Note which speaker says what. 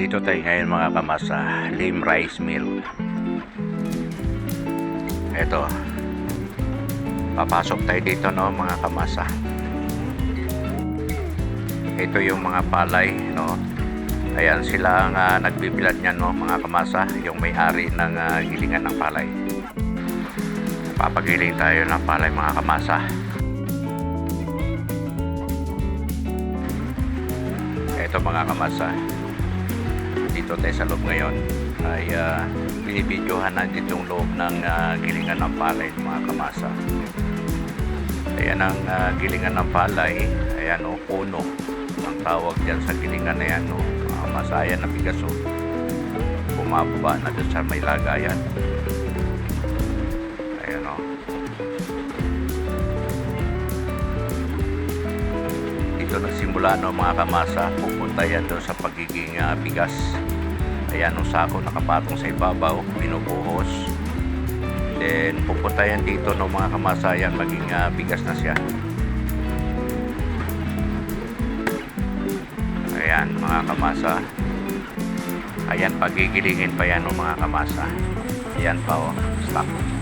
Speaker 1: Dito tayo ngayon mga kamasa, Lim Rice Mill. Ito. Papasok tayo dito no mga kamasa. Ito yung mga palay no. Ayan sila ang ah, nagbibilad niyan no mga kamasa, yung may-ari ng ah, gilingan ng palay. Papagiling tayo ng palay mga kamasa. Ito mga kamasa. Dito tayo sa loob ngayon ay uh, binibidyohan na ditong loob ng ah, gilingan ng palay mga kamasa. Ayan ang ah, gilingan ng palay. Ayan o, puno. Ang tawag dyan sa gilingan na yan o. Kamasa, ayan na bigas o. Bumababa na dyan sa may lagayan. Ayan o. dito nagsimula no mga kamasa pupunta yan doon sa pagiging ah, bigas ayan ang sako nakapatong sa ibabaw binubuhos. Then pupunta yan dito no mga kamasa yan maging ah, bigas na siya. Ayan mga kamasa. Ayan pagigilingin pa yan no mga kamasa. Ayan pa oh stock